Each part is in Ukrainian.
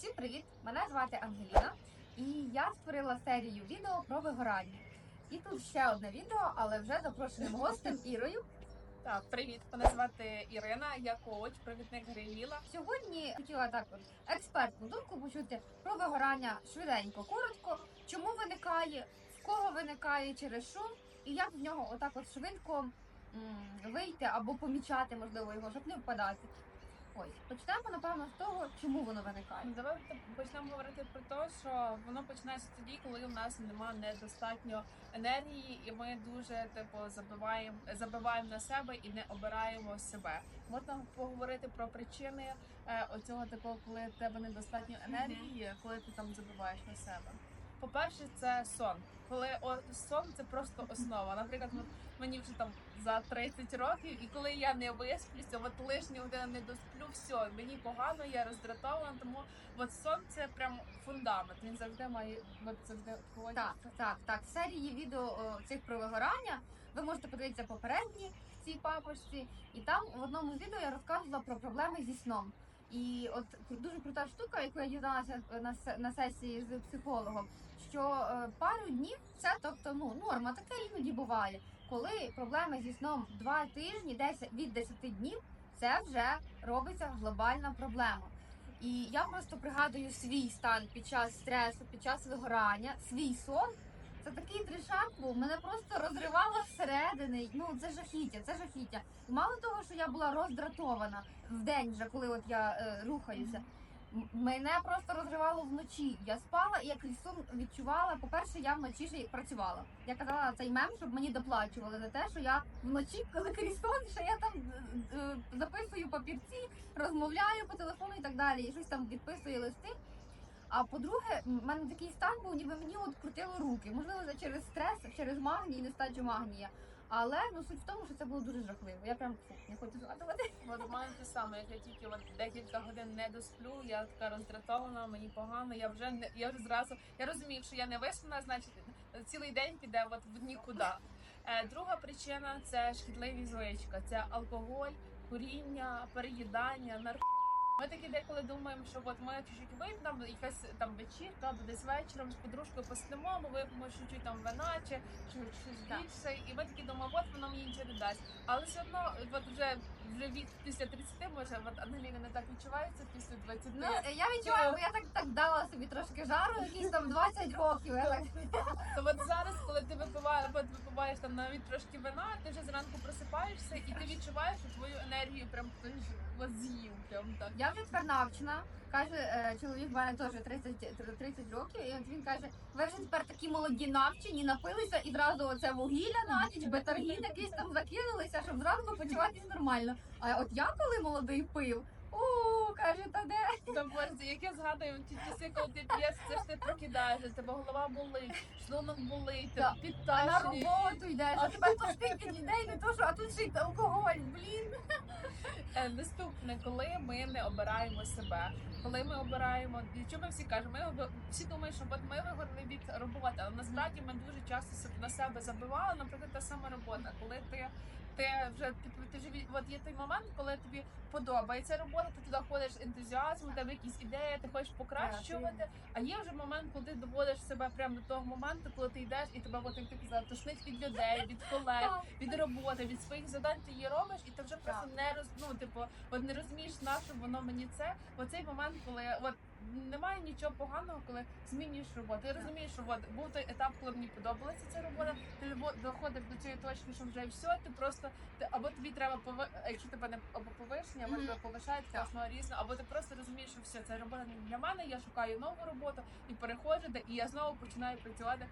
Всім привіт! Мене звати Ангеліна, і я створила серію відео про вигорання. І тут ще одне відео, але вже запрошеним гостем Ірою. Так, привіт. Мене звати Ірина, я коуч, провідник Грейвіла. Сьогодні хотіла так от експертну думку почути про вигорання швиденько, коротко, чому виникає, в кого виникає через що, і як з нього отак от швидко м, вийти або помічати, можливо, його, щоб не впадати. Ось почнемо напевно з того, чому воно виникає. Ну, Давай почнемо говорити про те, що воно починається тоді, коли у нас немає недостатньо енергії, і ми дуже типу забиваємо, забиваємо на себе і не обираємо себе. Можна поговорити про причини е, оцього такого, коли в тебе недостатньо енергії, коли ти там забиваєш на себе. По-перше, це сон. Коли сон це просто основа. Наприклад, мені вже там за 30 років, і коли я не висплюся, от лишні години не досплю, все, мені погано, я роздратована. Тому от сон це прям фундамент. Він завжди має от завжди Так, так, так. В серії відео о, цих про вигорання ви можете подивитися попередні цій папочці, і там в одному відео я розказувала про проблеми зі сном. І от дуже крута штука, яку я дізналася на, на сесії з психологом, що е, пару днів це тобто ну норма, таке іноді буває. Коли проблеми зі сном два тижні, 10, від 10 днів, це вже робиться глобальна проблема. І я просто пригадую свій стан під час стресу, під час вигорання, свій сон. Це такий трішак був, мене просто розривало всередини. Ну це жахіття, це жахіття. Мало того, що я була роздратована в день, вже коли от я е, рухаюся. Мене просто розривало вночі. Я спала і я крізь сон відчувала. По-перше, я вночі ж працювала. Я казала цей мем, щоб мені доплачували за те, що я вночі, коли крізь сон, що я там е, е, записую папірці, розмовляю по телефону і так далі, і щось там відписую листи. А по-друге, в мене такий стан був, ніби мені от крутило руки. Можливо, це через стрес, через магній нестачу магнія. Але ну суть в тому, що це було дуже жахливо. Я прям фу, не хочу згадувати. От у мене те саме, як я тільки от декілька годин не досплю, я така роздратована, мені погано. Я вже не я вже зразу я розумію, що я не виспана, значить цілий день піде от в нікуди. Е, друга причина це шкідливі звичка, це алкоголь, куріння, переїдання, наркотики. Ми такі деколи думаємо, що от ми чуть-чуть вип'ємо, якась там вечірка, або десь вечором з подружкою посидимо, ми вип'ємо чуть-чуть там вина чи щось більше, і ми такі думаємо, от воно мені нічого не дасть. Але все одно, от вже вже вік після 30, може, от Ангеліна не так відчувається після 20. Ну я відчуваю, бо я так так дала собі трошки жару, якісь там 20 років. Я так То от зараз, коли ти випиваєш, от випиваєш там навіть трошки вина, ти вже зранку просипаєшся і ти відчуваєш що твою енергію прям хтось от з'їв. Прям так. я вже тепер навчена. Каже е, чоловік в мене теж 30, 30 років, і от він каже: ви вже тепер такі молоді навчені, напилися і зразу оце вугілля на ніч, бетаргін якийсь там закинулися, щоб зразу почуватись нормально. А от я коли молодий пив, у каже, та де? Там боже, як я згадую, ті часи, коли ти п'єш, це ж ти прокидаєшся, тебе голова болить, шлунок болить, Так. А на роботу йдеш, а тебе то стільки людей, не то що, а тут й алкоголь, блін. Е, Наступне, коли ми не обираємо себе, коли ми обираємо, що ми всі кажемо, ми всі думають, що от ми вигорли від роботи, але насправді ми дуже часто на себе забивали. Наприклад, та сама робота, коли ти. Ти вже типу, ти живі. От є той момент, коли тобі подобається робота, ти туди ходиш з ентузіазмом, у тебе якісь ідеї, ти хочеш покращувати. А є вже момент, коли ти доводиш себе прямо до того моменту, коли ти йдеш, і тебе, от, як ти казав, тошнить від людей, від колег, від роботи, від своїх завдань ти її робиш, і ти вже просто не роз, ну, типу, от не розумієш, на що воно мені це. Оцей момент, коли от немає нічого поганого, коли змінюєш роботу. Ти розумієш, що от був той етап, коли мені подобалася ця робота. Ти доходиш до цієї точки, що вже все, ти просто ти або тобі треба пови... якщо тебе не або повишення, або тебе повишають класно різно, або ти просто розумієш, що все це робота не для мене. Я шукаю нову роботу і переходжу, де і я знову починаю працювати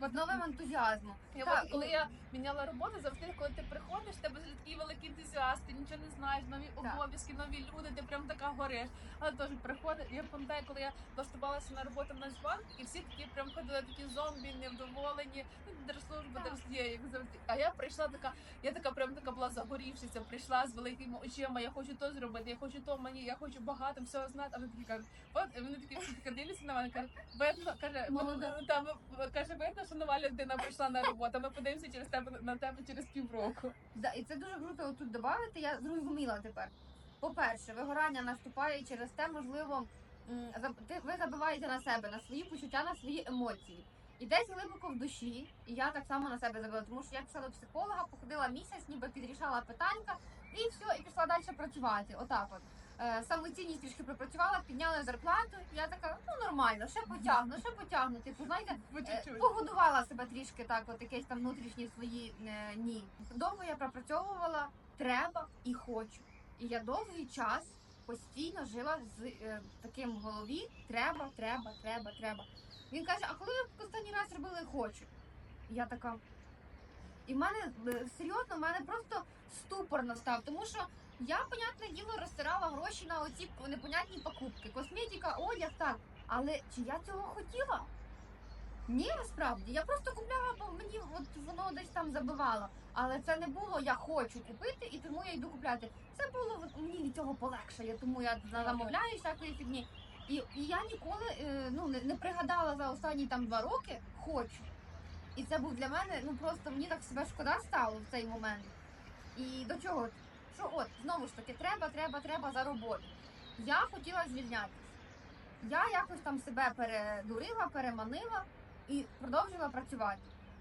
от Новим ентузіазмом. я Так, от, коли я міняла роботу, завжди, коли ти приходиш, тебе такий великий ентузіаст, ти нічого не знаєш, нові обов'язки, нові люди, ти прям така гориш. Але теж приходить. Я пам'ятаю, коли я влаштувалася на роботу в Нацбанк, і всі такі прям ходили такі зомбі, невдоволені, ну, держслужба, Так. як завжди. А я прийшла така, я така прям така була загорівшися, прийшла з великими очима, я хочу то зробити, я хочу то мені, я хочу багато всього знати. А вони такі кажуть, от вони такі всі такі дивляться на мене, кажуть, видно, каже, Молода. там каже, видно, що нова людина прийшла на роботу. Ми подивимося через тебе на тебе через півроку. Да, і це дуже круто тут додати. Я зрозуміла тепер. По-перше, вигорання наступає через те, можливо, ви забиваєте на себе, на свої почуття, на свої емоції. І десь глибоко в душі, і я так само на себе забила, тому що я пішла до психолога, походила місяць, ніби підрішала питанька, і все, і пішла далі працювати. Отак от. Е, самоцінність трішки пропрацювала, підняли зарплату. Я така, ну нормально, ще потягну, ще потягну. Типу, знаєте, Е. Погодувала себе трішки так, от якісь там внутрішні свої е, ні. Довго я пропрацьовувала треба і хочу. І я довгий час постійно жила з е, таким в голові: треба, треба, треба, треба. Він каже: а коли ви останній раз робили хочу? Я така. І в мене е, серйозно, в мене просто ступор настав, тому що я, понятне діло, розтирала гроші на оці непонятні покупки. Косметика, одяг, так. Але чи я цього хотіла? Ні, насправді. Я просто купляла, бо мені от воно десь там забивало. Але це не було я хочу купити, і тому я йду купляти. Це було мені від цього полегшає, тому я за- замовляю всякої фігні. І, і я ніколи е, ну, не, не пригадала за останні там два роки хочу. І це був для мене, ну просто мені так себе шкода стало в цей момент. І до чого? Що от, знову ж таки, треба, треба, треба за роботу. Я хотіла звільнятися. Я якось там себе передурила, переманила і продовжила працювати.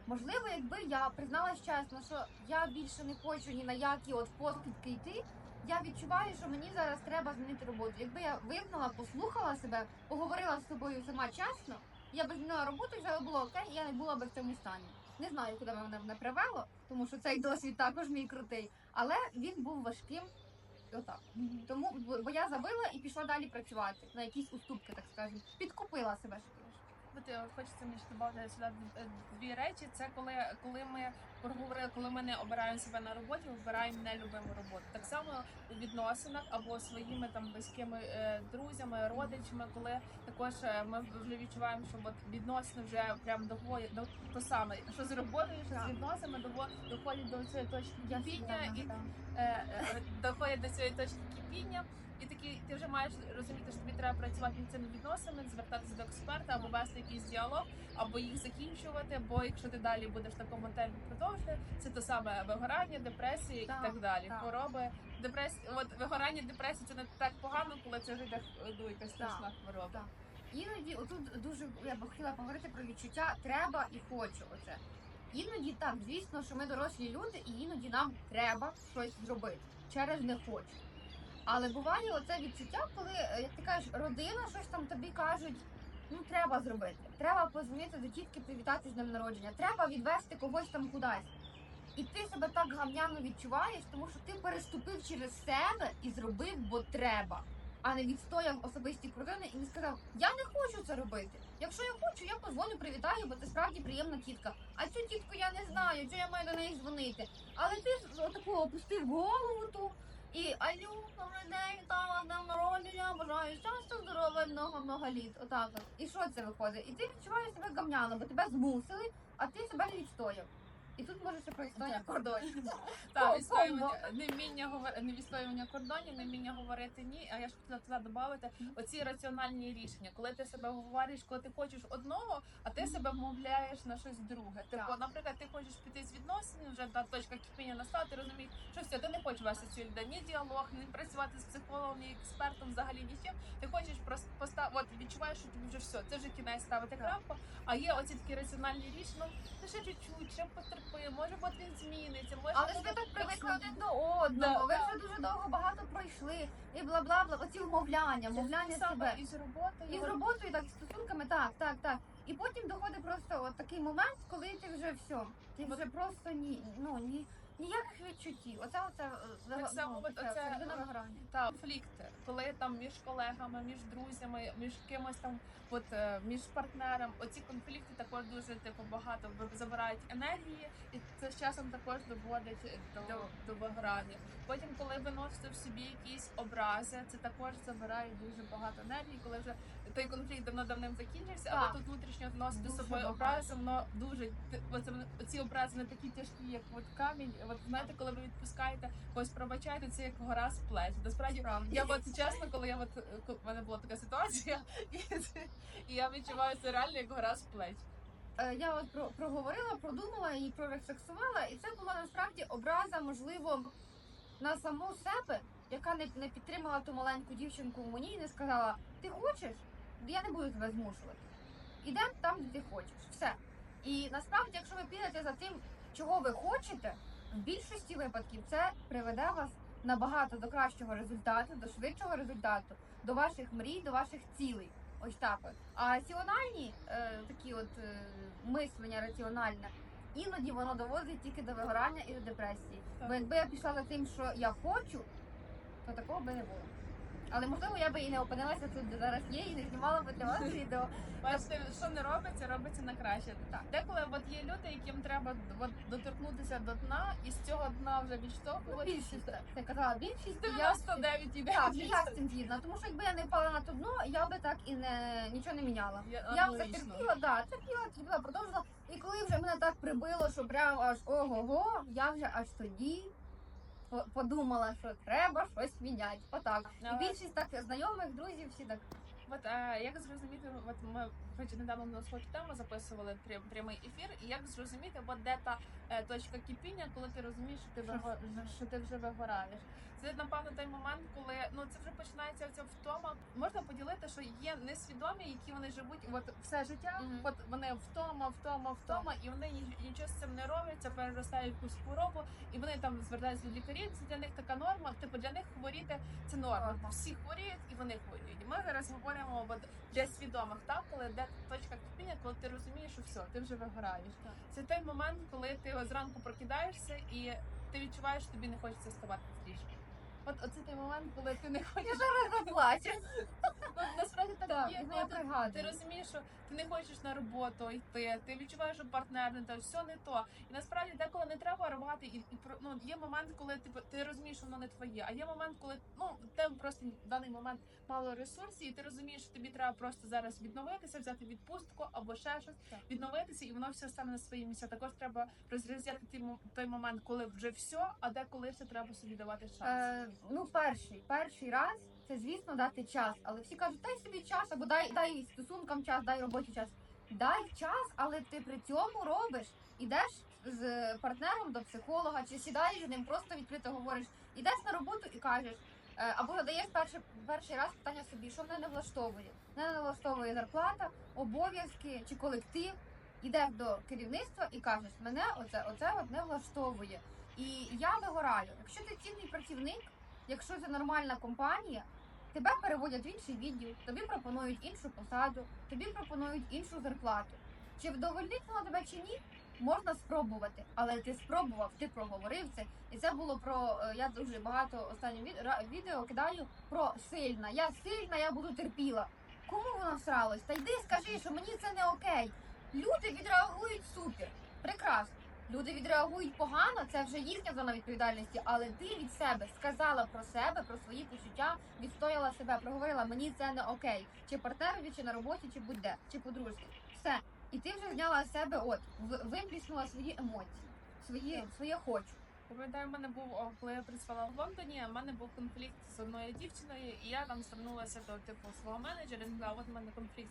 Можливо, якби я призналась чесно, що я більше не хочу ні на які от поступки йти. Я відчуваю, що мені зараз треба змінити роботу. Якби я визнала, послухала себе, поговорила з собою сама чесно, я б змінила роботу і вже було окей, і я не була би в цьому стані. Не знаю, куди мене мене привело, тому що цей досвід також мій крутий, але він був важким. Отак. Тому бо я забила і пішла далі працювати на якісь уступки, так скажемо. Підкупила себе е, хочеться мені ще додати сюди е, дві речі. Це коли, коли ми проговорили, коли ми не обираємо себе на роботі, обираємо нелюбиму роботу. Так само у відносинах або своїми там близькими е, друзями, родичами, коли також е, ми вже відчуваємо, що от відносини вже прям доходять до то саме, що з роботою, що з відносинами доходять до цієї точки кипіння і доходять до цієї точки кипіння, і такі ти вже маєш розуміти, що тобі треба працювати над цими відносинами, звертатися до експерта або вести якийсь діалог, або їх закінчувати. Бо якщо ти далі будеш в такому темпі продовжувати, це те саме вигорання, депресії Так, і так далі. так. Хвороби, депресія, от вигорання, депресія це не так погано, коли це вже йде ну, якась страшна хвороба. так. Іноді отут дуже я би хотіла поговорити про відчуття треба і хочу. Оце іноді так, звісно, що ми дорослі люди, і іноді нам треба щось зробити через не хочу. Але буває оце відчуття, коли, е, як ти кажеш, родина щось там тобі кажуть. Ну, треба зробити. Треба позвонити до тітки, привітати з днем народження. Треба відвести когось там кудись. І ти себе так гамняно відчуваєш, тому що ти переступив через себе і зробив, бо треба а не відстояв особисті кордони і не сказав: Я не хочу це робити. Якщо я хочу, я позвоню, привітаю, бо це справді приємна тітка. А цю тітку я не знаю, що я маю до неї дзвонити. Але ти ж отаку опустив голову ту. І алю, добрий вітаю вас днем народження, бажаю щастя, здоров'я, много-много літ. Отак от. І що це виходить? І ти відчуваєш себе гамняно, бо тебе змусили, а ти себе не відстояв. І тут може ще про історію кордонів. Так, відстоювання, невміння говорити, не відстоювання кордонів, невміння говорити ні. А я ж хотіла туди додати оці раціональні рішення, коли ти себе говориш, коли ти хочеш одного, а ти себе вмовляєш на щось друге. Типу, наприклад, ти хочеш піти з відносин, вже та точка кипіння настала, ти розумієш, що все, ти не хочеш вести цю людину, ні діалог, ні працювати з психологом, ні експертом, взагалі ні з чим. Ти хочеш просто постав, от відчуваєш, що тобі вже все, це вже кінець ставити крапку. А є оці такі раціональні рішення, ну ще чуть-чуть, ще потерпи, може бути він зміниться, може Але ж бути ви так привикли один до одного, Да, ви вже дуже довго багато пройшли, і бла бла бла. Оці вмовляння, вмовляння саме себе. і з роботою. І з роботою, так, і стосунками, так, так, так. І потім доходить просто от такий момент, коли ти вже все, ти вже просто ні, ну ні. Ніяких відчуттів. Оце оце е, Так ну, само, оце, середина е, вигорання. та конфлікти, коли там між колегами, між друзями, між кимось там, от е, між партнером, оці конфлікти також дуже типу багато забирають енергії, і це з часом також доводить до, до вигорання. Потім, коли виносите в собі якісь образи, це також забирає дуже багато енергії, коли вже той конфлікт давно давним закінчився, але тут внутрішньо вносити собою образи, воно дуже оці образи не такі тяжкі, як от камінь. От знаєте, коли ви відпускаєте когось пробачаєте, це як гора з плеч. Насправді Справді. я от чесно, коли я от е, ко- в мене була така ситуація, і, і я відчуваю це реально як гора з плеч. Е, Я от про проговорила, продумала і прорефлексувала, і це була насправді образа, можливо, на саму себе, яка не, не підтримала ту маленьку дівчинку в мені і не сказала: Ти хочеш? Я не буду тебе змушувати. Ідемо там, де ти хочеш. Все. І насправді, якщо ви підете за тим, чого ви хочете, в більшості випадків це приведе вас набагато до кращого результату, до швидшого результату, до ваших мрій, до ваших цілей. Ось так от. А раціональні е, такі от е, мислення раціональне, іноді воно доводить тільки до вигорання і до депресії. Бо якби я пішла за тим, що я хочу, то такого би не було. Але можливо я би і не опинилася тут, де зараз є, і не знімала би для вас відео. Бачите, що не робиться, робиться на краще. Так. Деколи от є люди, яким треба от, доторкнутися до дна, і з цього дна вже Ну, більшість, я казала більшість, і я 99 і Так, і я з цим згідна, тому що якби я не впала на то дно, я би так і не нічого не міняла. Я вже Аналогічно. терпіла, да, терпіла, терпіла, продовжила. І коли вже мене так прибило, що прям аж ого-го, я вже аж тоді подумала, що треба щось міняти. Отак. І більшість так знайомих, друзів, всі так. От е, як зрозуміти, от ми хоч недавно на схожу тему записували прям, прямий ефір, і як зрозуміти, от де та е, точка кипіння, коли ти розумієш, що ти Що виго- що ти вже вигораєш. Це напевно той момент, коли ну це вже починається ця втома. Можна поділити, що є несвідомі, які вони живуть от все життя. Мгм. От вони втома, втома, втома, і вони нічого з цим не роблять, це переростає якусь хворобу, і вони там звертаються до лікарів. Це для них така норма. Типу для них хворіти це норма. Норма. Всі хворіють і вони хворіють. Ми зараз говоримо от для свідомих, так коли де точка кипіння, коли ти розумієш, що все, ти вже вигораєш. Так. Це той момент, коли ти зранку прокидаєшся і ти відчуваєш, що тобі не хочеться вставати з ліжка. От оце той момент, коли ти не Я хочеш. зараз заплачу. Ну, Так, є. я ти, ти розумієш, що ти не хочеш на роботу йти, ти відчуваєш, що партнер не те, все не то. І насправді деколи не треба рвати, і, і ну, є момент, коли ти, ти розумієш, що воно не твоє. А є момент, коли ну тебе просто в даний момент мало ресурсів, і ти розумієш, що тобі треба просто зараз відновитися, взяти відпустку або ще щось, Так. відновитися, і воно все стане на свої місця. Також треба розрізняти той момент, коли вже все, а деколи ще треба собі давати шанс. Е, ну, перший, перший раз це, звісно, дати час. Але всі кажуть, дай собі час, або дай, дай стосункам час, дай роботі час. Дай час, але ти при цьому робиш. Ідеш з партнером до психолога, чи сідаєш з ним, просто відкрито говориш, ідеш на роботу і кажеш. е, Або задаєш перший, перший раз питання собі, що мене не влаштовує. Мене не влаштовує зарплата, обов'язки чи колектив. Ідеш до керівництва і кажеш, мене оце, оце от не влаштовує. І я вигораю. Якщо ти цінний працівник, якщо це нормальна компанія, тебе переводять в інший відділ, тобі пропонують іншу посаду, тобі пропонують іншу зарплату. Чи вдовольнить вона тебе чи ні? Можна спробувати, але ти спробував, ти проговорив це. І це було про е, я дуже багато останніх відео кидаю про сильна. Я сильна, я буду терпіла. Кому воно всралось? Та йди скажи, що мені це не окей. Люди відреагують супер, прекрасно. Люди відреагують погано, це вже їхня зона відповідальності, але ти від себе сказала про себе, про свої почуття, відстояла себе, проговорила, мені це не окей. Чи партнерові, чи на роботі, чи будь-де, чи подружки. Все. І ти вже зняла з себе, от, випліснула свої емоції, свої, своє хочу. Пам'ятаю, в мене був, коли я працювала в Лондоні, в мене був конфлікт з одною дівчиною, і я там звернулася до типу свого менеджера і сказала, от в мене конфлікт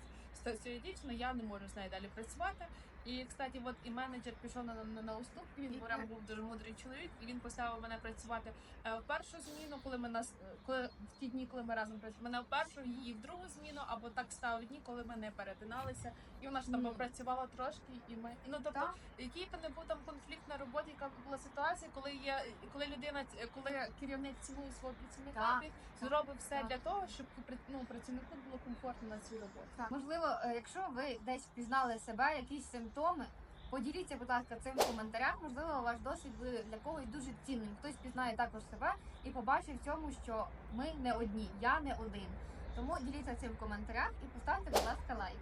цією я не можу з нею далі працювати. І, кстати, от і менеджер пішов на, на, на уступки, він прям був дуже мудрий чоловік, і він поставив мене працювати е, в першу зміну, коли ми нас, е, коли в ті дні, коли ми разом працювали, мене в першу, її в другу зміну, або так ставив дні, коли ми не перетиналися. І вона ж там попрацювала трошки, і ми. Ну, тобто, Так? який би не був там конфлікт на роботі, яка була ситуація, коли є, коли людина, коли керівник цінує свого працівника, Так, зробив все так. для того, щоб ну, працівнику було комфортно на цій роботі. Так. Можливо, якщо ви десь впізнали себе, якісь симптоми, поділіться, будь ласка, цим в коментарях. Можливо, ваш досвід буде для когось дуже цінним. Хтось пізнає також себе і побачить в цьому, що ми не одні, я не один. Тому діліться цим в коментарях і поставте, будь ласка, лайк.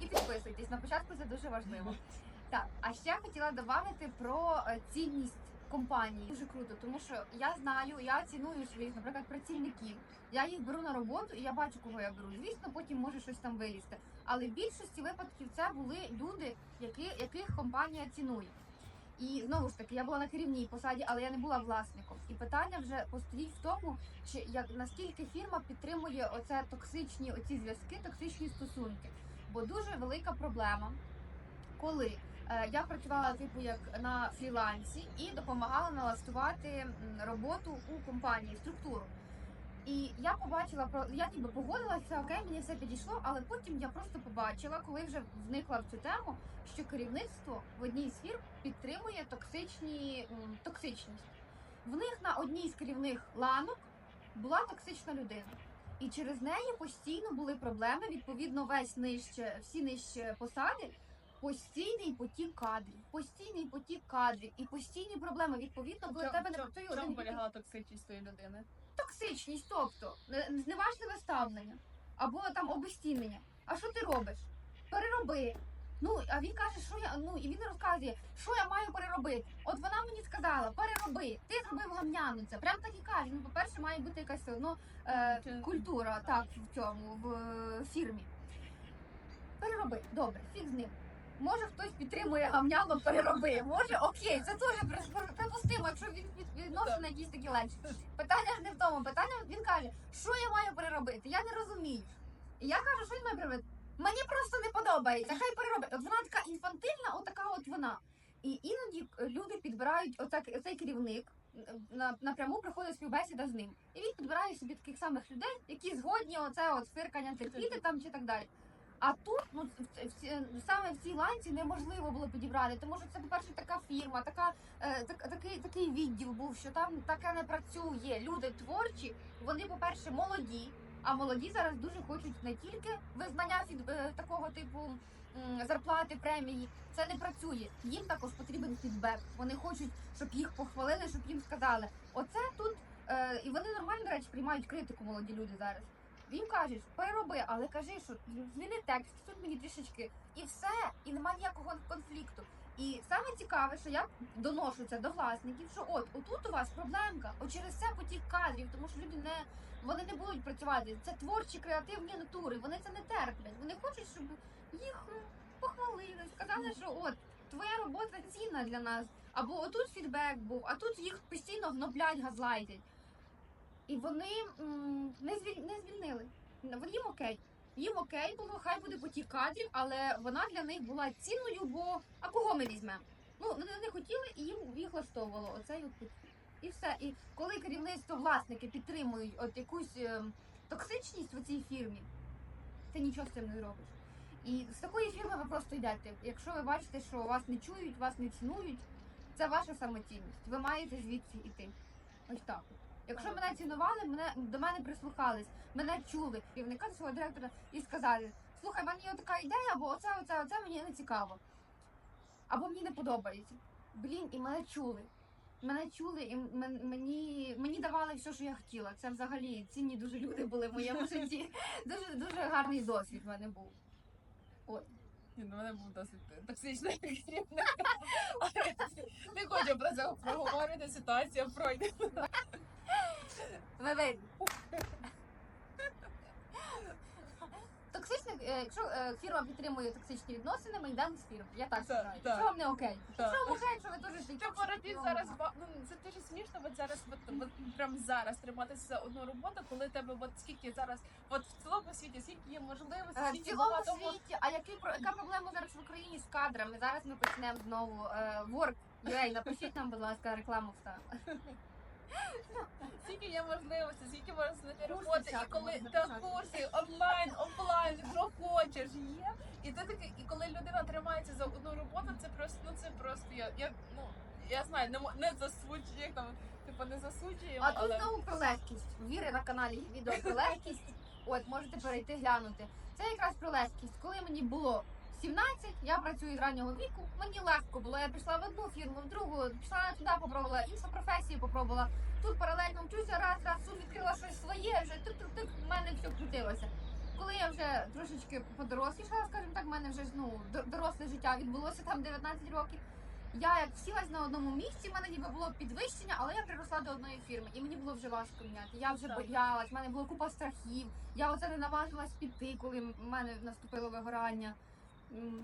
І підписуйтесь. На початку це дуже важливо. Так, а ще хотіла додати про е, цінність компанії. Дуже круто, тому що я знаю, я ціную своїх, наприклад, працівників. Я їх беру на роботу і я бачу, кого я беру. Звісно, потім може щось там вилізти. Але в більшості випадків це були люди, які, яких компанія цінує. І знову ж таки, я була на керівній посаді, але я не була власником. І питання вже постоїть в тому, чи як наскільки фірма підтримує оце токсичні оці зв'язки, токсичні стосунки. Бо дуже велика проблема, коли я працювала типу як на фрілансі і допомагала налаштувати роботу у компанії, структуру. І я побачила я ніби погодилася, окей, мені все підійшло, але потім я просто побачила, коли вже вникла в цю тему, що керівництво в одній з фірм підтримує токсичні токсичність. В них на одній з керівних ланок була токсична людина. І через неї постійно були проблеми. Відповідно, весь нижче, всі нижче посади, постійний потік кадрів, постійний потік кадрів і постійні проблеми. Відповідно, коли в тебе не працює в чому полягала токсичність тої людини? токсичність, тобто зневажливе ставлення або там обезцінення. А що ти робиш? Перероби. Ну, а він каже, що я ну і він розказує, що я маю переробити. От вона мені сказала, перероби. Ти зробив гамняну це. Прям так і каже. Ну, по-перше, має бути якась все одно е, культура так в цьому в е, фірмі. Перероби, добре, фіг з ним. Може хтось підтримує гамняно, перероби. Може, окей, це при- припустимо, якщо він від- відносини якісь такі легші. Питання ж не в тому. Питання він каже, що я маю переробити? Я не розумію. І я кажу, що він має переробити. Мені просто не подобається. Хай переробить. От вона така інфантильна, отака от вона. І іноді е, люди підбирають отак, оцей керівник. На, напряму приходить співбесіда з ним. І він підбирає собі таких самих людей, які згодні оце от фиркання терпіти там чи так далі. А тут, ну в- ці- саме в цій ланці неможливо було підібрати, тому що це, по-перше, така фірма, така, е, так, такий, такий відділ був, що там таке не працює. Люди творчі, вони, по-перше, молоді, а молоді зараз дуже хочуть не тільки визнання від е, такого типу зарплати, премії. Це не працює. Їм також потрібен фідбек. Вони хочуть, щоб їх похвалили, щоб їм сказали, оце тут. Е, і вони нормально, до речі, приймають критику молоді люди зараз. Їм кажуть, перероби, але кажи, що зміни текст, тут мені трішечки, і все, і немає ніякого конфлікту. І саме цікаве, що я доношу це до власників, що от отут у вас проблемка, от через це потік кадрів, тому що люди не вони не будуть працювати. Це творчі креативні натури. Вони це не терплять. Вони хочуть, щоб їх похвалили, сказали, що от твоя робота цінна для нас. Або отут фідбек був, а тут їх постійно гноблять, газлайтять. І вони не, звіль... не звільнили. Їм окей. Їм окей було, хай буде потік кадрів, але вона для них була цінною, бо а кого ми візьмемо? Ну, вони не хотіли і їм їх влаштовувало оцей от. І все. І коли керівництво власники підтримують от якусь ем, токсичність в цій фірмі, ти нічого з цим не зробиш. І з такої фірми ви просто йдете. Якщо ви бачите, що вас не чують, вас не цінують, це ваша самоцінність. Ви маєте звідси йти. Ось так. Якщо мене цінували, мене до мене прислухались, мене чули, керівника свого директора і сказали: слухай, в мене є така ідея, бо оце, оце, оце мені не цікаво. Або мені не подобається. Блін, і мене чули. Мене чули, і мені, мені давали все, що я хотіла. Це взагалі цінні дуже люди були в моєму житті. Дуже дуже гарний досвід в мене був. Ні, ну, мене був досить токсичний керівник. Не хочу про це проговорити, ситуація пройде. Ви видно. Е, якщо е, фірма підтримує токсичні відносини, ми йдемо з фірми. Я так Так. Що вам не окей? Так. Що вам окей, якщо ви теж Це боротьбі зараз ба- ну, це дуже смішно, от зараз, от, от прям зараз триматися за одну роботу, коли тебе от скільки зараз, от в цілому світі, скільки є можливостей, Е, В скільки цілому багато мож- світі, а який про- яка проблема зараз в Україні з кадрами? Зараз ми почнемо знову е, work. UA, напишіть нам, будь ласка, рекламу вставимо. скільки є можливостей, скільки можна знайти роботи, і коли та курси онлайн, офлайн, що хочеш, є. І ти такий, і коли людина тримається за одну роботу, це просто, ну це просто я, я ну я знаю, не не засуджую, як там, типу не засуджуємо, А тут але знову про легкість. Віри на каналі є відео про легкість. От, можете перейти глянути. Це якраз про легкість. Коли мені було 17, я працюю з раннього віку. Мені легко було. Я пішла в одну фірму, в другу, пішла туди, попробувала, іншу професію попробувала. Тут паралельно вчуся, раз, раз, тут відкрила щось своє, вже тук-тук-тук, в мене все крутилося. Коли я вже трошечки подорослішала, скажімо так, в мене вже ну, до- доросле життя відбулося там 19 років. Я як сілась на одному місці, в мене ніби було підвищення, але я приросла до одної фірми, і мені було вже важко міняти. Я вже боялась, в мене було купа страхів. Я оце не наважилась піти, коли в мене наступило вигорання.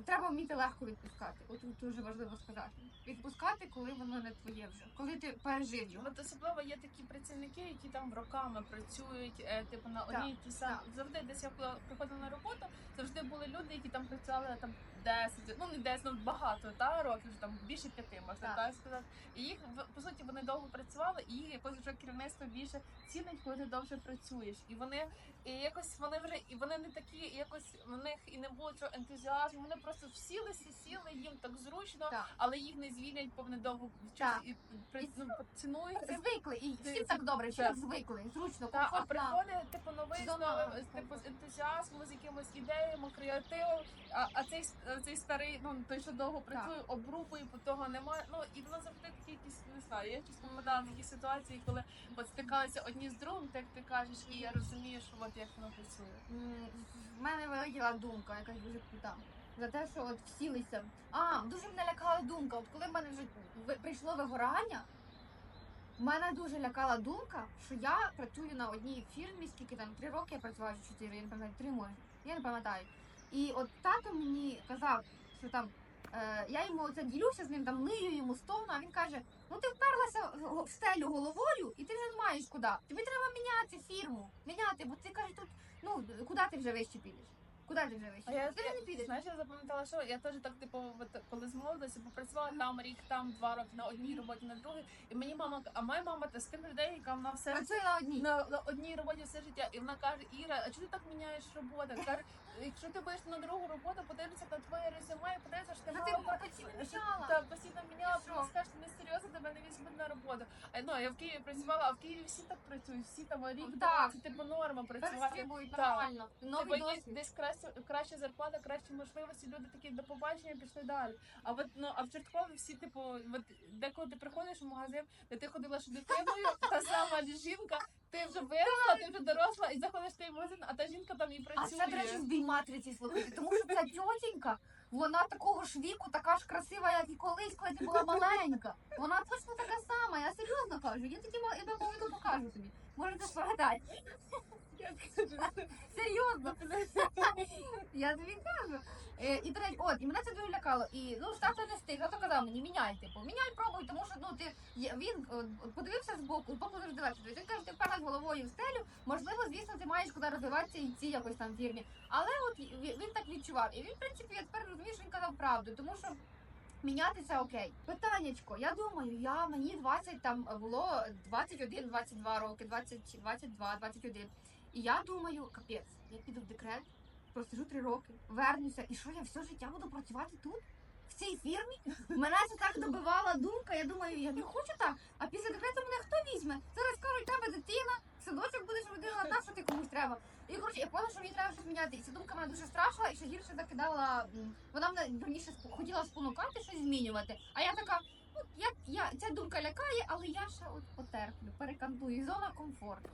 Треба вміти легко відпускати. От дуже важливо сказати. Відпускати, коли воно не твоє вже, коли ти пережив його. От особливо є такі працівники, які там роками працюють, е, типу на одній ті так. Завжди десь я коли приходила на роботу, завжди були люди, які там працювали там 10, ну не 10, ну багато та років, вже там більше п'яти можна Так. так сказати. І їх по суті вони довго працювали, і їх якось вже керівництво більше цінить, коли ти довше працюєш. І вони і якось вони вже і вони не такі, якось в них і не було цього ентузіазму. Вони просто всілися, сіли, їм так зручно, Так. але їх не звільнять, бо вони довго Так. і при, ну, цінують. Звикли, і всім так добре, так. так звикли, зручно, Та, а приходить типу новий типу з ентузіазмом, з якимось ідеями, креативом. А, а цей цей старий, ну той, що довго працює, обрубує, бо того немає. Ну і воно завжди такі якісь не знаю. Я чесно попадала на такі ситуації, коли от стикалися одні з другим, так ти кажеш, і я розумію, що от як воно працює. В мене вилетіла думка, якась дуже крута. За те, що от всілися. А, дуже мене лякала думка. От коли в мене вже ви- прийшло вигорання, мене дуже лякала думка, що я працюю на одній фірмі, скільки там три роки я працювала чи чотири, я не пам'ятаю, три може. Я не пам'ятаю. І от тато мені казав, що там е, я йому оце ділюся з ним, там лию йому стовну, а він каже: ну ти вперлася в стелю головою, і ти вже не маєш куди. Тобі треба міняти фірму, міняти, бо ти каже, тут ну куди ти вже вище підеш? Куди ти вже вище? А я, ти вже не підеш. знаєш, я запам'ятала, що я теж так, типу, от, коли з молодості попрацювала там рік, там два роки на одній роботі, на другій. І мені мама, а моя мама та з тих людей, яка вона все Працює на одній. на, на одній роботі все життя, і вона каже: Іра, а чого ти так міняєш роботу? Каже, якщо ти будеш на другу роботу, подивишся на твоє резюме, і подивишся, що ти Та ти мала постійно міняла. Так, постійно міняла, І що? тому скажеш, не серйозно, тебе не візьмуть на роботу. А ну я в Києві працювала, а в Києві всі так працюють, всі там рік, Так. це типу норма працювати. Перестрибують Так. нормально. Типу, Новий є досвід. десь краще, краща зарплата, кращі можливості. Люди такі до побачення пішли далі. А от ну а в Чорткові всі, типу, от деколи ти приходиш в магазин, де ти ходила ще дитиною, та сама жінка, ти вже виросла, ти вже доросла, і заходиш в той магазин, а та жінка там і А працює. це, до речі, в бій-матриці слухайте, тому що ця тьотенька, вона такого ж віку, така ж красива, як і колись, коли ти була маленька. Вона точно така сама, я серйозно кажу. Я тоді ма- я вам поведу покажу тобі. Можете спогадати. Я Серйозно. Я тобі кажу. Е, і до от, і мене це дуже лякало. І ну тато не стиг, тато казав мені, міняй, типу, міняй, пробуй, тому що ну ти є- він е, подивився з боку, боку завжди легше. Він каже, ти вперлась головою в стелю, можливо, звісно, ти маєш куди розвиватися і в цій якось там фірмі. Але от він так відчував. І він, в принципі, я тепер розумію, що він казав правду, тому що. Мінятися окей. Питаннячко, я думаю, я мені 20 там було 21, 22 роки, 20, 22, 21. І я думаю, капець, я піду в декрет, просижу 3 роки, вернуся, і що я все життя буду працювати тут? В цій фірмі? Мене це так добивала думка. Я думаю, я не хочу так. А після декрету мене хто візьме? Зараз кажуть, тебе дитина, садочок будеш водила, на що ти комусь треба. І коротше, я поняла, що мені треба щось міняти. І ця думка мене дуже страшила, і ще гірше закидала. Вона мене раніше спо- хотіла спонукати щось змінювати. А я така, ну як я ця думка лякає, але я ще от потерплю, перекантую. Зона комфорту.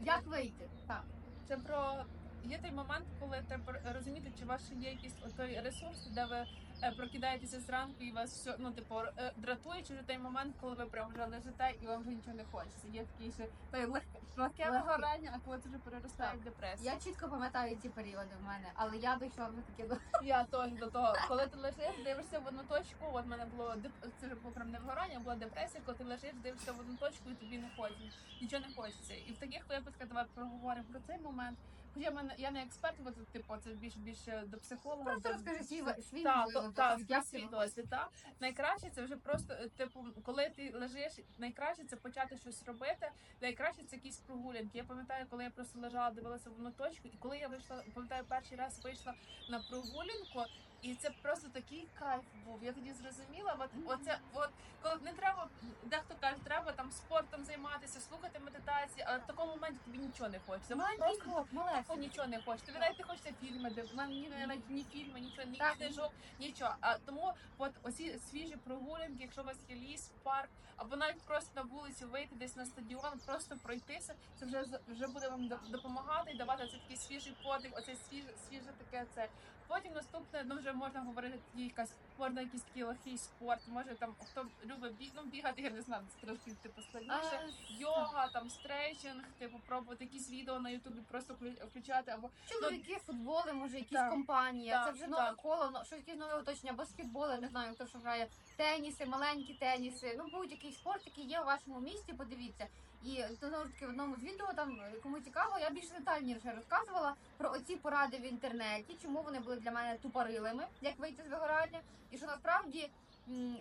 Як вийти? Так. Це про є той момент, коли треба розуміти, чи у вас ще є якийсь той ресурс, де ви прокидаєтеся зранку і вас все ну типу е, дратує, чи вже той момент, коли ви прям вже лежите і вам вже нічого не хочеться. Є такий ще той легке легке вигорання, а коли це вже переростає в депресію. Я чітко пам'ятаю ці періоди в мене, але я дійшла вже таки до Я теж до того, коли ти лежиш, дивишся в одну точку. От в мене було це вже було прям не вигорання, була депресія, коли ти лежиш, дивишся в одну точку і тобі не хочеться, нічого не хочеться. І в таких випадках давай проговоримо про цей момент. Хоча мене я не експерт, бо це типу це більш більше до психолога. просто до- розкажи свій свій та, можливо, Та, та, досвід. Як свій досвід, та. Найкраще це вже просто, е, типу, коли ти лежиш, найкраще це почати щось робити. Найкраще це якісь прогулянки. Я пам'ятаю, коли я просто лежала, дивилася в одну точку, і коли я вийшла, пам'ятаю, перший раз вийшла на прогулянку, і це просто такий кайф був. Я тоді зрозуміла, от оце, от коли не треба, дехто каже, треба там спортом займатися, слухати медитації, але в такому моменті тобі нічого не хочеться. Маленький Просто нічого не хочеш. Тобі навіть не хочеться фільми, де мені навіть ні фільми, нічого, ні Так. книжок, нічого. А тому от оці свіжі прогулянки, якщо у вас є ліс, парк, або навіть просто на вулицю вийти десь на стадіон, просто пройтися, це вже вже буде вам допомагати і давати цей такий свіжий подих, оце свіже, свіже таке це. Потім наступне, ну вже можна говорити якась можна якийсь такий легкий спорт. Може там хто любить біг, ну бігати, я не знаю, трошки типу складніше. Йога, там стрейчинг, типу пробувати якісь відео на Ютубі, просто вклю- включати або Чоловіки, футболи, може, якісь Так. компанії. Так, Це вже нове так. коло, ну, що якісь нове оточення, баскетболи, не знаю, хто що грає, теніси, маленькі теніси, ну будь-який спорт, який є у вашому місті, подивіться. І знову ж таки в одному з відео там е, кому цікаво, я більш детальніше розказувала про оці поради в інтернеті, чому вони були для мене тупорилими, як вийти з вигорання, і що насправді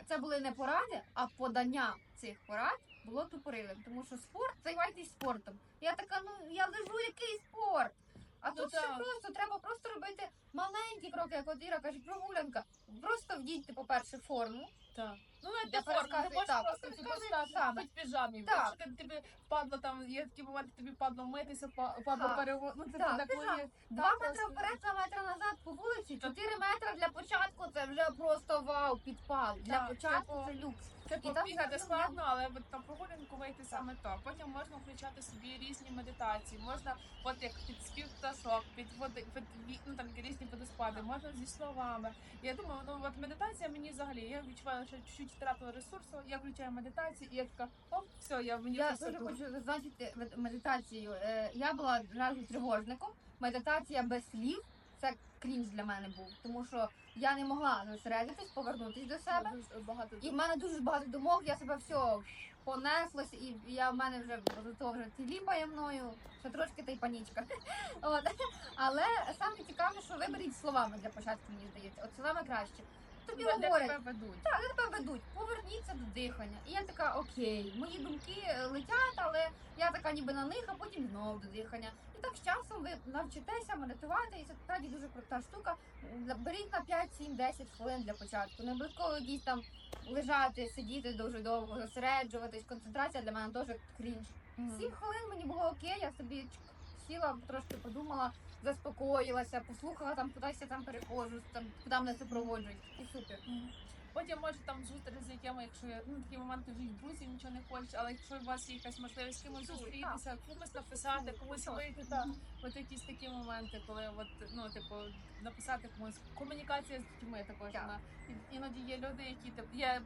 це були не поради, а подання цих порад було тупорилим. Тому що спорт займайтесь спортом. Я така, ну я лежу, який спорт. А Ну, тут так. просто треба просто робити маленькі кроки, як от Іра каже, прогулянка. Просто вдійте, по-перше, форму. Так. Ну, навіть Я не форму, ти можеш так, просто стати саме. хоч в піжамі. Так. Якщо ти, тобі впадло там, є такі моменти, тобі впадло митися, па- впадло Так. перево... Ну, це Так, так, коли піжам. Два метри вперед, два метри назад по вулиці, чотири метри для початку це вже просто вау, підпал. Для Так, початку типу, це люкс. Типу, І там бігати все складно, але от на прогулянку вийти саме то. Потім можна включати собі різні медитації. Можна, от як під спів пташок, під води, під ві- ну, там різні водоспади, можна зі словами. Я думаю, ну от медитація мені взагалі. Я відчуваю, що чуть-чуть втратила ресурсу. Я включаю медитацію, і я така, оп, все, я мені Я дуже хочу зазначити медитацію. Е, Я була разом тривожником. Медитація без слів це крінж для мене був, тому що я не могла зосередитись, повернутись до себе. Багато І в мене дуже багато думок, я себе все понеслась, і я в мене вже до того вже тіліпає мною, ще трошки та й панічка. От. Але саме цікаве, що виберіть словами для початку, мені здається. От словами краще. Тобі Де говорять, тебе ведуть. так, де тебе ведуть, поверніться до дихання. І я така, окей, мої думки летять, але я така ніби на них, а потім знову до дихання. І так з часом ви навчитеся медитувати, і це справді дуже крута штука. Беріть на 5, 7, 10 хвилин для початку. Не обов'язково якісь там лежати, сидіти дуже довго, зосереджуватись. Концентрація для мене теж крінж. Сім хвилин мені було окей, я собі сіла, трошки подумала, заспокоїлася, послухала там, кудись я там переходжу, там, куди мене супроводжують. І супер. Потім може там зустріч з якими, якщо ну такі моменти вже друзі нічого не хочеш, але якщо у вас є якась можливість з кимось зустрітися, комусь написати, комусь вийти, так. От якісь такі моменти, коли от, ну, типу, написати комусь комунікація з дітьми також. Так. Вона. Іноді є люди, які тип, є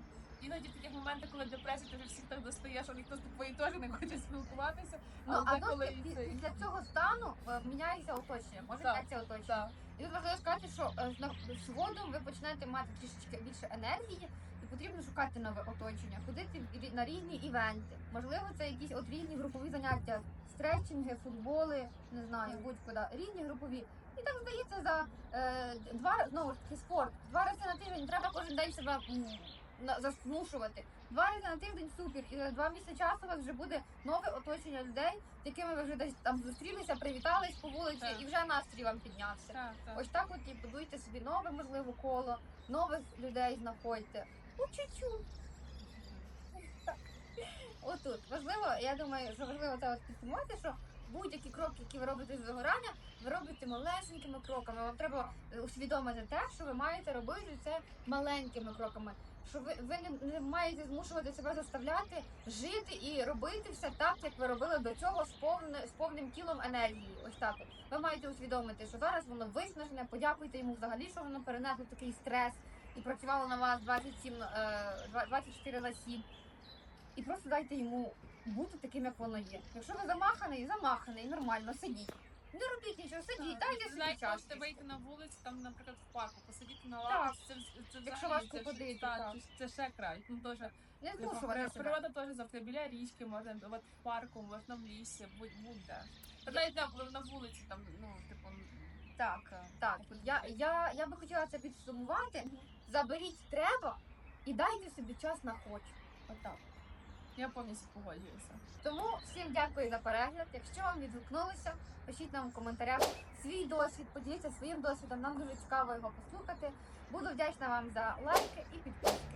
іноді такі моменти, коли депресія, ти вже всіх так достаєш, а ніхто з тобою теж не хоче спілкуватися. Ну, але а деколи ну, і це- після цього стану е, міняється оточення, може Так. міняється оточення. Так. І тут важливо сказати, що е, з на- з згодом ви починаєте мати трішечки більше енергії, і потрібно шукати нове оточення, ходити в рі- на різні івенти. Можливо, це якісь от різні групові заняття, стретчинги, футболи, не знаю, будь-куди, різні групові. І так здається, за е, два знову ж таки спорт. Два рази на тиждень треба кожен день себе м, заснушувати. Два рази на тиждень супер. І за два місяці часу у вас вже буде нове оточення людей, з якими ви вже десь там зустрілися, привітались по вулиці, Так. і вже настрій вам піднявся. Так, так. Ось так от і будуйте собі нове, можливо, коло, нових людей знаходьте. Ну, чуть-чуть. Отут. Важливо, я думаю, що важливо це підсумувати, що будь-які кроки, які ви робите з вигорання, ви робите малесенькими кроками. Вам треба усвідомити те, що ви маєте робити це маленькими кроками. Що ви, ви не, не маєте змушувати себе заставляти жити і робити все так, як ви робили до цього з, повне, з повним тілом енергії. Ось так. Ви маєте усвідомити, що зараз воно виснажене. Подякуйте йому взагалі, що воно перенесло такий стрес і працювало на вас 27, е, 24 на 7. І просто дайте йому бути таким, як воно є. Якщо ви замаханий, замаханий, нормально, сидіть. Не робіть нічого, сидіть, дайте собі час. можете вийти на вулицю, там, наприклад, в парку, посидіти на лавці, це, це, Якщо взагалі, важко це, ходити, так, так. Це, це ще край. Ну, дуже, Не типу, змушувати себе. природа теж завжди біля річки, можна от в парку, можна в лісі, будь будь-де. Та навіть на, на вулиці, там, ну, типу, Так, так. Я, я, я би хотіла це підсумувати. Заберіть треба і дайте собі час на хочу. Отак. Я повністю погоджуюся. Тому всім дякую за перегляд. Якщо вам відгукнулося, пишіть нам у коментарях свій досвід, поділіться своїм досвідом. Нам дуже цікаво його послухати. Буду вдячна вам за лайки і підписки.